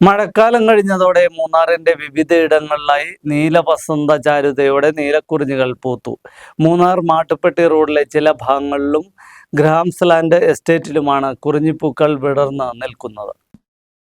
മഴക്കാലം കഴിഞ്ഞതോടെ മൂന്നാറിന്റെ വിവിധയിടങ്ങളിലായി നീലവസന്ത ചാരുതയോടെ നീലക്കുറിഞ്ഞുകൾ പൂത്തു. മൂന്നാർ മാട്ടുപ്പെട്ടി റോഡിലെ ചില ഭാഗങ്ങളിലും ഗ്രാംസ്ലാൻഡ് എസ്റ്റേറ്റിലുമാണ് കുറിഞ്ഞിപ്പൂക്കൾ വിടർന്ന് നിൽക്കുന്നത്.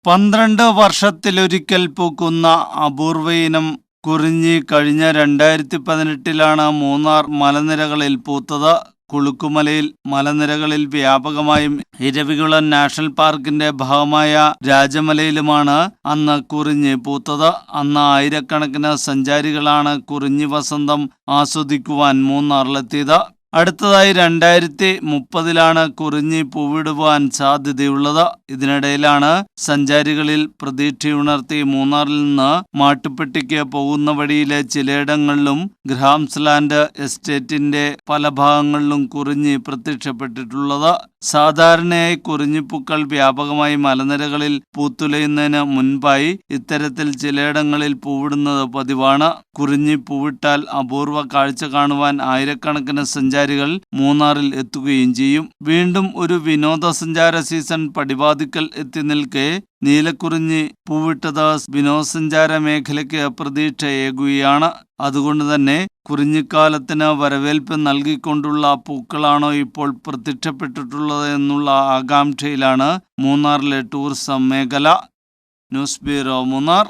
പന്ത്രണ്ട് വർഷത്തിലൊരിക്കൽ പൂക്കുന്ന അപൂർവയിനം കുറിഞ്ഞി കഴിഞ്ഞ രണ്ടായിരത്തി പതിനെട്ടിലാണ് മൂന്നാർ മലനിരകളിൽ പൂത്തത്. കുളുക്കുമലയിൽ മലനിരകളിൽ വ്യാപകമായും ഇരവികുളം നാഷണൽ പാർക്കിന്റെ ഭാഗമായ രാജമലയിലുമാണ് അന്ന് കുറിഞ്ഞ് പൂത്തത്. അന്ന് ആയിരക്കണക്കിന് സഞ്ചാരികളാണ് കുറിഞ്ഞി വസന്തം ആസ്വദിക്കുവാൻ മൂന്നാറിലെത്തിയത്. അടുത്തതായി രണ്ടായിരത്തി മുപ്പതിലാണ് കുറിഞ്ഞി പൂവിടുവാൻ സാധ്യതയുള്ളത്. ഇതിനിടയിലാണ് സഞ്ചാരികളിൽ പ്രതീക്ഷയുണർത്തി മൂന്നാറിൽ നിന്ന് മാട്ടുപ്പെട്ടിക്ക് പോകുന്ന വഴിയിലെ ചിലയിടങ്ങളിലും ഗ്രാംസ്ലാൻഡ് എസ്റ്റേറ്റിന്റെ പല ഭാഗങ്ങളിലും കുറിഞ്ഞി പ്രത്യക്ഷപ്പെട്ടിട്ടുള്ളത്. സാധാരണയായി കുറിഞ്ഞിപ്പൂക്കൾ വ്യാപകമായി മലനിരകളിൽ പൂത്തുലയുന്നതിന് മുൻപായി ഇത്തരത്തിൽ ചിലയിടങ്ങളിൽ പൂവിടുന്നത് പതിവാണ്. കുറിഞ്ഞി പൂവിട്ടാൽ അപൂർവ കാഴ്ച കാണുവാൻ ആയിരക്കണക്കിന് സഞ്ചാരികൾ മൂന്നാറിൽ എത്തുകയും ചെയ്യും. വീണ്ടും ഒരു വിനോദസഞ്ചാര സീസൺ പടിവാതിക്കൽ എത്തി നിൽക്കെ നീലക്കുറിഞ്ഞി പൂവിട്ടത് വിനോദസഞ്ചാര മേഖലയ്ക്ക് പ്രതീക്ഷയേകുകയാണ് അതുകൊണ്ട് തന്നെ കുറിഞ്ഞിക്കാലത്തിന് വരവേൽപ്പ് നൽകിക്കൊണ്ടുള്ള പൂക്കളാണോ ഇപ്പോൾ പ്രത്യക്ഷപ്പെട്ടിട്ടുള്ളത് എന്നുള്ള ആകാംക്ഷയിലാണ് മൂന്നാറിലെ ടൂറിസം മേഖല. News bureau Munnar.